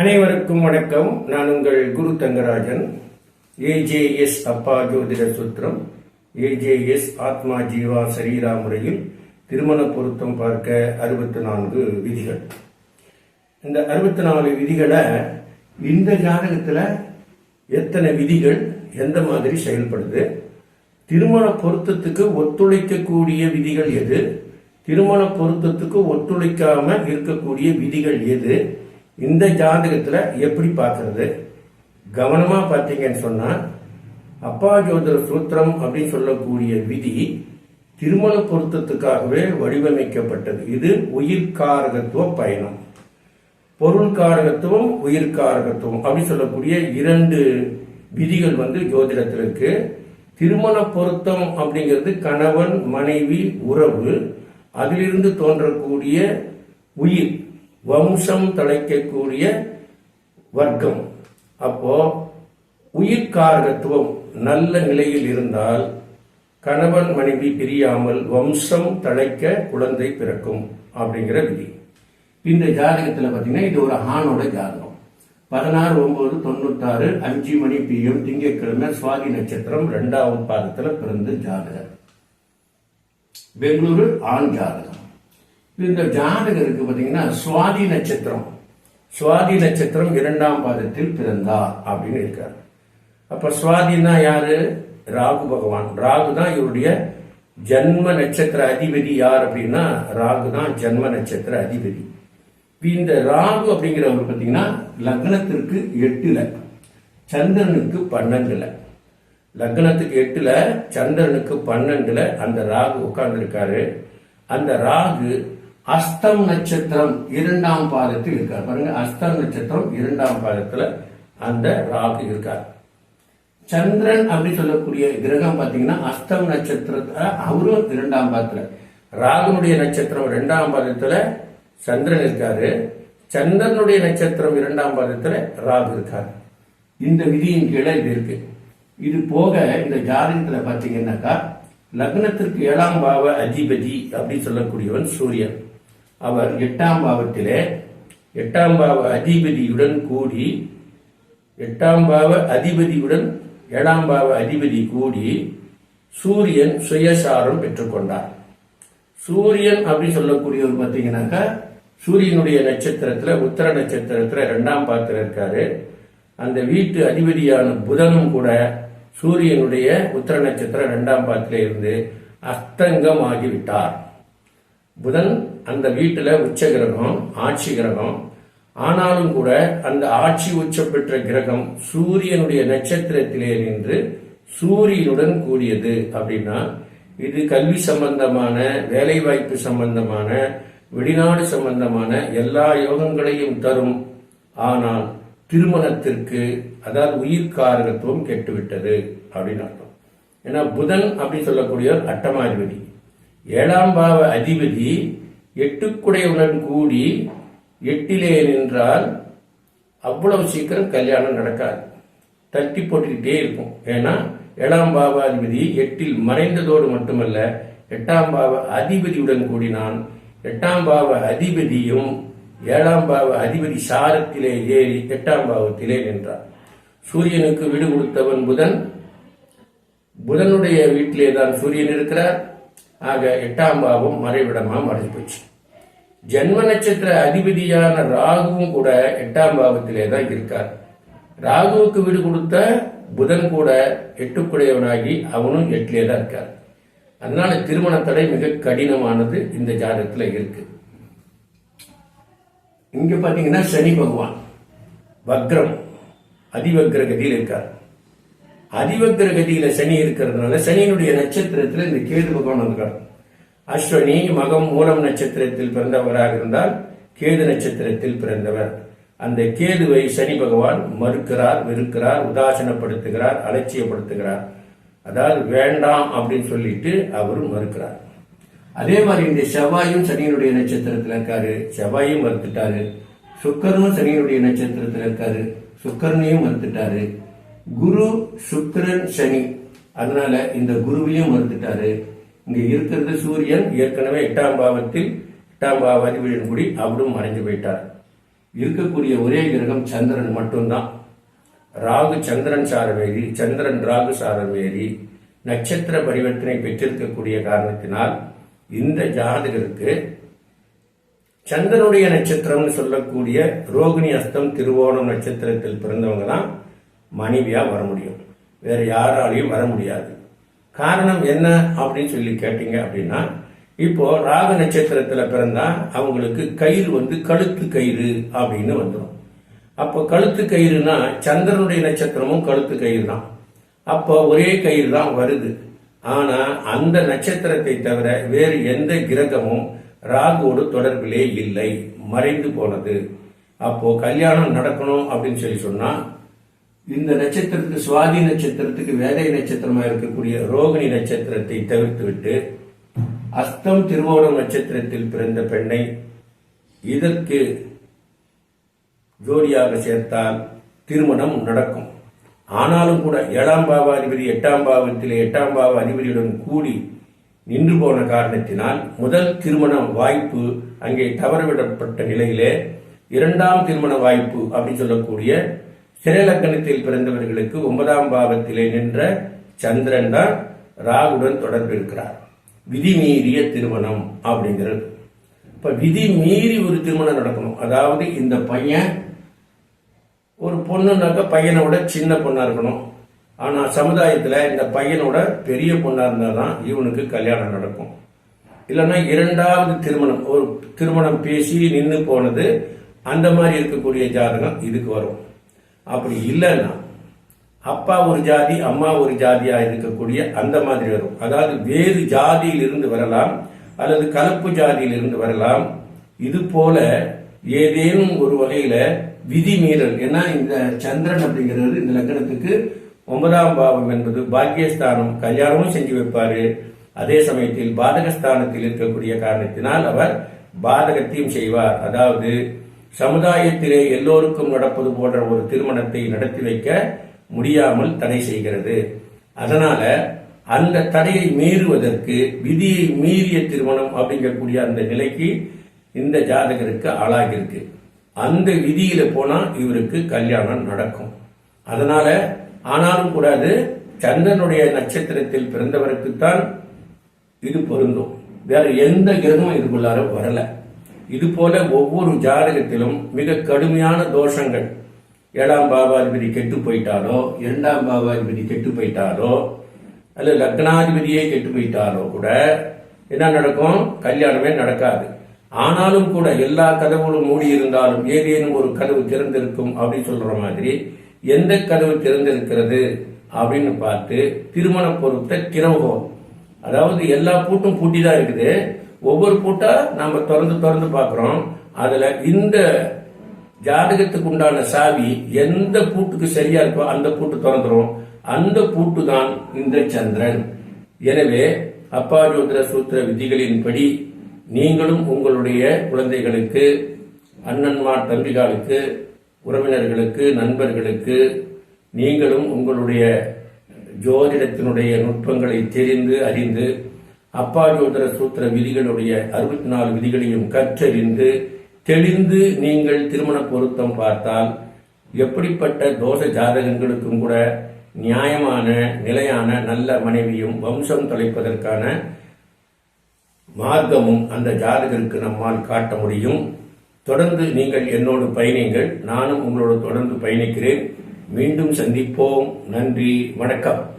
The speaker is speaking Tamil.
அனைவருக்கும் வணக்கம். நான் உங்கள் குரு தங்கராஜன். ஏஜேஎஸ் அப்பா ஜோதிட சுத்திரம். ஏஜேஎஸ் ஆத்மா ஜீவா சரீரா முறையில் திருமண பொருத்தம் பார்க்க அறுபத்தி நான்கு விதிகள். இந்த அறுபத்தி நாலு விதிகளை இந்த ஜாதகத்தில் எத்தனை விதிகள் எந்த மாதிரி செயல்படுது திருமண பொருத்தத்துக்கு ஒத்துழைக்கக்கூடிய விதிகள் எது திருமண பொருத்தத்துக்கு ஒத்துழைக்காம இருக்கக்கூடிய விதிகள் எது இந்த ஜாதகத்துல எப்படி பார்க்கறது? கவனமா பார்த்தீங்கன்னு சொன்னா அப்பா ஜோதிர சூத்திரம் அப்படின்னு சொல்லக்கூடிய விதி திருமண பொருத்தத்துக்காகவே வடிவமைக்கப்பட்டது. இது உயிர்காரகத்துவ பயணம். பொருள் காரகத்துவம் உயிர் காரகத்துவம் அப்படின்னு சொல்லக்கூடிய இரண்டு விதிகள் வந்து ஜோதிடத்தில் இருக்கு. திருமண பொருத்தம் அப்படிங்கிறது கணவன் மனைவி உறவு. அதிலிருந்து தோன்றக்கூடிய உயிர். வம்சம் தழைக்கக்கூடிய வர்க்கம். அப்போ உயிர் காரகத்துவம் நல்ல நிலையில் இருந்தால் கணவன் மனைவி பிரியாமல் வம்சம் தழைக்க குழந்தை பிறக்கும் அப்படிங்கிற விதி. இந்த ஜாதகத்தில் பார்த்தீங்கன்னா இது ஒரு ஆணோட ஜாதகம். பதினாறு ஒன்பது தொண்ணூத்தாறு அஞ்சு மணி பிஎம் திங்கட்கிழமை சுவாதி நட்சத்திரம் ரெண்டாவது பாதத்தில் பிறந்த ஜாதகர். பெங்களூரு ஆண் ஜாதகர். இந்த ஜாதகம் இருக்கு பாத்தீங்கன்னா சுவாதி நட்சத்திரம். சுவாதி நட்சத்திரம் இரண்டாம் பாதத்தில் பிறந்தார் அப்படின்னு இருக்கார். அப்ப சுவாதினா யாரு? ராகு பகவான். ராகு தான் இவருடைய ஜன்ம நட்சத்திர அதிபதி. யார் அப்படின்னா ராகு தான் ஜன்ம நட்சத்திர அதிபதி. இந்த ராகு அப்படிங்கிறவர் பார்த்தீங்கன்னா லக்னத்திற்கு எட்டுல சந்திரனுக்கு பன்னெண்டுல. லக்னத்துக்கு எட்டுல சந்திரனுக்கு பன்னெண்டுல அந்த ராகு உட்கார்ந்து அந்த ராகு அஸ்தம் நட்சத்திரம் இரண்டாம் பாதத்தில் இருக்கார். பாருங்க அஸ்தம் நட்சத்திரம் இரண்டாம் பாதத்துல அந்த ராகு இருக்கார். சந்திரன் அப்படி சொல்லக்கூடிய கிரகம் பாத்தீங்கன்னா அஸ்தம் நட்சத்திரத்துல அவரும் இரண்டாம் பாதத்துல. ராகுனுடைய நட்சத்திரம் இரண்டாம் பாதத்துல சந்திரன் இருக்காரு. சந்திரனுடைய நட்சத்திரம் இரண்டாம் பாதத்துல ராகு இருக்காரு. இந்த விதியின் கீழே இது இருக்கு. இது போக இந்த ஜாதகத்துல பாத்தீங்கன்னாக்கா லக்னத்திற்கு ஏழாம் பாவ அதிபதி அப்படின்னு சொல்லக்கூடியவன் சூரியன். அவர் எட்டாம் பாவத்திலே எட்டாம் பாவ அதிபதியுடன் கூடி எட்டாம் பாவ அதிபதியுடன் ஏழாம் பாவ அதிபதி கூடி சூரியன் சுயசாரம் பெற்றுக்கொண்டார். சூரியன் அப்படி சொல்லக்கூடியவர் பார்த்தீங்கன்னாக்கா சூரியனுடைய நட்சத்திரத்துல உத்தர நட்சத்திரத்துல ரெண்டாம் பாத்திரம் இருக்காரு. அந்த வீட்டு அதிபதியான புதனும் கூட சூரியனுடைய உத்தர நட்சத்திரம் ரெண்டாம் பாத்திரம் இருந்து அஸ்தங்கம் ஆகிவிட்டார் புதன் அந்த வீட்டில் உச்ச கிரகம் ஆட்சி கிரகம். ஆனாலும் கூட அந்த ஆட்சி உச்ச பெற்ற கிரகம் சூரியனுடைய நட்சத்திரத்திலே நின்று சூரியனுடன் கூடியது அப்படின்னா இது கல்வி சம்பந்தமான வேலைவாய்ப்பு சம்பந்தமான வெளிநாடு சம்பந்தமான எல்லா யோகங்களையும் தரும். ஆனால் திருமணத்திற்கு அதாவது உயிர் காரகத்துவம் கெட்டுவிட்டது அப்படின்னு அர்த்தம். ஏன்னா புதன் அப்படின்னு சொல்லக்கூடியவர் அட்டமாதிபதி. ஏழாம் பாவ அதிபதி எட்டுக்குடையவுடன் கூடி எட்டிலே நின்றால் அவ்வளவு சீக்கிரம் கல்யாணம் நடக்காது. தட்டி போட்டுக்கிட்டே இருக்கும் ஏன்னா ஏழாம் பாவாதிபதி எட்டில் மறைந்ததோடு மட்டுமல்ல எட்டாம் பாவ அதிபதியுடன் கூடினான். எட்டாம் பாவ அதிபதியும் ஏழாம் பாவ அதிபதி சாரத்திலே ஏறி எட்டாம் பாவத்திலே நின்றார். சூரியனுக்கு விடு கொடுத்தவன் புதன். புதனுடைய வீட்டிலே தான் சூரியன் இருக்கிறார். ஆக எட்டாம் பாவம் மறைவிடமா மறைஞ்சு போச்சு. ஜென்ம நட்சத்திர அதிபதியான ராகுவும் கூட எட்டாம் பாவத்திலே தான் இருக்கார். ராகுவுக்கு வீடு கொடுத்த புதன் கூட எட்டுக்குடையவனாகி அவனும் எட்டிலே தான் இருக்கார். அதனால திருமண தடை மிக கடினமானது இந்த ஜாதகத்துல இருக்கு. இங்க பாத்தீங்கன்னா சனி பகவான் வக்ரம் அதிவக்ர கதியில் இருக்கார். அதிவக்ர கதியில சனி இருக்கிறதுனால சனியினுடைய நட்சத்திரத்தில் இந்த கேது பகவான் இருக்கார் அஸ்வனி மகம் மூலம் நட்சத்திரத்தில் பிறந்தவராக இருந்தால் கேது நட்சத்திரத்தில் பிறந்தவர். அந்த கேதுவை சனி பகவான் மறுக்கிறார் வெறுக்கிறார் உதாசனப்படுத்துகிறார் அலட்சியப்படுத்துகிறார். அதாவது வேண்டாம் அப்படின்னு சொல்லிட்டு அவரும் மறுக்கிறார். அதே மாதிரி இந்த செவ்வாயும் சனியினுடைய நட்சத்திரத்தில் இருக்காரு. செவ்வாயும் மறுத்துட்டாரு. சுக்கரனும் சனியினுடைய நட்சத்திரத்தில் இருக்காரு. சுக்கரனையும் மறுத்துட்டாரு. குரு சுக்கிரன் சனி. அதனால இந்த குருவையும் மறுத்துட்டாரு. இங்க இருக்கிறது சூரியன் ஏற்கனவே எட்டாம் பாவத்தில் எட்டாம் பாவ அதிபதியின் கூடி அவரும் மறைஞ்சு போயிட்டார். இருக்கக்கூடிய ஒரே கிரகம் சந்திரன் மட்டும்தான். ராகு சந்திரன் சாரவேரி சந்திரன் ராகு சாரவேரி நட்சத்திர பரிவர்த்தனை பெற்றிருக்கக்கூடிய காரணத்தினால் இந்த ஜாதகருக்கு சந்திரனுடைய நட்சத்திரம்னு சொல்லக்கூடிய ரோகிணி அஸ்தம் திருவோணம் நட்சத்திரத்தில் பிறந்தவங்க தான் மனைவியாக வர முடியும். வேறு யாராலையும் வர முடியாது. காரணம் என்ன அப்படின்னு சொல்லி கேட்டீங்க அப்படின்னா இப்போ ராக நட்சத்திரத்தில் பிறந்தா அவங்களுக்கு கயிறு வந்து கழுத்து கயிறு அப்படின்னு வந்துடும் அப்போ கழுத்து கயிறுனா சந்திரனுடைய நட்சத்திரமும் கழுத்து கயிறு தான் அப்போ ஒரே கயிறு தான் வருது. ஆனால் அந்த நட்சத்திரத்தை தவிர வேறு எந்த கிரகமும் ராகுவோடு தொடர்பிலே இல்லை. மறைந்து போனது. அப்போ கல்யாணம் நடக்கணும் அப்படின்னு சொல்லி சொன்னால் இந்த நட்சத்திரத்துக்கு சுவாதி நட்சத்திரத்துக்கு வேதை நட்சத்திரமா இருக்கக்கூடிய ரோகிணி நட்சத்திரத்தை தவிர்த்து விட்டு அஸ்தம் திருவோணம் நட்சத்திரத்தில் பிறந்த பெண்ணை இதற்கு ஜோடியாக சேர்த்தால் திருமணம் நடக்கும். ஆனாலும் கூட ஏழாம் பாவ அதிபதி எட்டாம் பாவத்திலே எட்டாம் பாவ அதிபதியுடன் கூடி நின்று போன காரணத்தினால் முதல் திருமண வாய்ப்பு அங்கே தவறவிடப்பட்ட நிலையிலே இரண்டாம் திருமண வாய்ப்பு அப்படின்னு சொல்லக்கூடிய சிறைலக்கணத்தில் பிறந்தவர்களுக்கு ஒன்பதாம் பாவத்திலே நின்ற சந்திரன் தான் ராகுடன் தொடர்பு இருக்கிறார். விதி மீறிய திருமணம் அப்படிங்கிறது. இப்ப விதி மீறி ஒரு திருமணம் நடக்கணும். அதாவது இந்த பையன் ஒரு பொண்ணுனாக்க பையனோட சின்ன பொண்ணா இருக்கணும். ஆனா சமுதாயத்துல இந்த பையனோட பெரிய பொண்ணா இருந்தா தான் இவனுக்கு கல்யாணம் நடக்கும். இல்லைன்னா இரண்டாவது திருமணம் ஒரு திருமணம் பேசி நின்று போனது அந்த மாதிரி இருக்கக்கூடிய ஜாதகம் இதுக்கு வரும். அப்படி இல்லைன்னா அப்பா ஒரு ஜாதி அம்மா ஒரு ஜாதியாக இருக்கக்கூடிய அந்த மாதிரி வரும். அதாவது வேறு ஜாதியிலிருந்து வரலாம் அல்லது கலப்பு ஜாதியிலிருந்து வரலாம். இது போல ஏதேனும் ஒரு வகையில விதி மீறல். ஏன்னா இந்த சந்திரன் அப்படிங்கிறது இந்த லக்னத்துக்கு ஒன்பதாம் பாவம் என்பது பாக்கியஸ்தானம் கல்யாணமும் செஞ்சு வைப்பாரு. அதே சமயத்தில் பாதகஸ்தானத்தில் இருக்கக்கூடிய காரணத்தினால் அவர் பாதகத்தையும் செய்வார். அதாவது சமுதாயத்திலே எல்லோருக்கும் நடப்பது போன்ற ஒரு திருமணத்தை நடத்தி வைக்க முடியாமல் தடை செய்கிறது. அதனால அந்த தடையை மீறுவதற்கு விதியை மீறிய திருமணம் அப்படிங்கக்கூடிய அந்த நிலைக்கு இந்த ஜாதகருக்கு ஆளாகிருக்கு அந்த விதியில போனா இவருக்கு கல்யாணம் நடக்கும். அதனால ஆனாலும் கூடாது சந்திரனுடைய நட்சத்திரத்தில் பிறந்தவருக்குத்தான் இது பொருந்தும். வேற எந்த கிரகமும் இதுக்குள்ளார வரல. இது போல ஒவ்வொரு ஜாதகத்திலும் மிக கடுமையான தோஷங்கள். ஏழாம் பாவாதிபதி கெட்டு போயிட்டாலோ இரண்டாம் பாவாதிபதி கெட்டு போயிட்டாரோ அல்லது லக்னாதிபதியே கெட்டு போயிட்டாலோ கூட என்ன நடக்கும்? கல்யாணமே நடக்காது. ஆனாலும் கூட எல்லா கதவுகளும் மூடி இருந்தாலும் ஏதேனும் ஒரு கதவு திறந்திருக்கும் அப்படின்னு சொல்ற மாதிரி எந்த கதவு திறந்திருக்கிறது அப்படின்னு பார்த்து திருமண பொருத்த கிரவகம் அதாவது எல்லா பூட்டும் பூட்டி தான் இருக்குது. ஒவ்வொரு பூட்டா நாம திறந்து திறந்து பார்க்கிறோம். அதுல இந்த ஜாதகத்துக்கு உண்டான சாவி எந்த பூட்டுக்கு சரியா இருக்கோ அந்த பூட்டு திறந்துரும். அந்த பூட்டு தான் இந்த சந்திரன் எனவே அப்பா ஜோதிர சூத்திர விதிகளின்படி நீங்களும் உங்களுடைய குழந்தைகளுக்கு அண்ணன்மார் தம்பிகாலுக்கு உறவினர்களுக்கு நண்பர்களுக்கு நீங்களும் உங்களுடைய ஜோதிடத்தினுடைய நுட்பங்களை தெரிந்து அறிந்து அப்பா சூத்திர விதிகளுடைய அறுபத்தி நாலு விதிகளையும் கற்றறிந்து தெளிந்து நீங்கள் திருமண பொருத்தம் பார்த்தால் எப்படிப்பட்ட தோஷ ஜாதகங்களுக்கும் கூட நியாயமான நிலையான நல்ல மனைவியும் வம்சம் தொலைப்பதற்கான மார்க்கமும் அந்த ஜாதகருக்கு நம்மால் காட்ட முடியும். தொடர்ந்து நீங்கள் என்னோடு பயணிங்கள். நானும் உங்களோடு தொடர்ந்து பயணிக்கிறேன். மீண்டும் சந்திப்போம். நன்றி. வணக்கம்.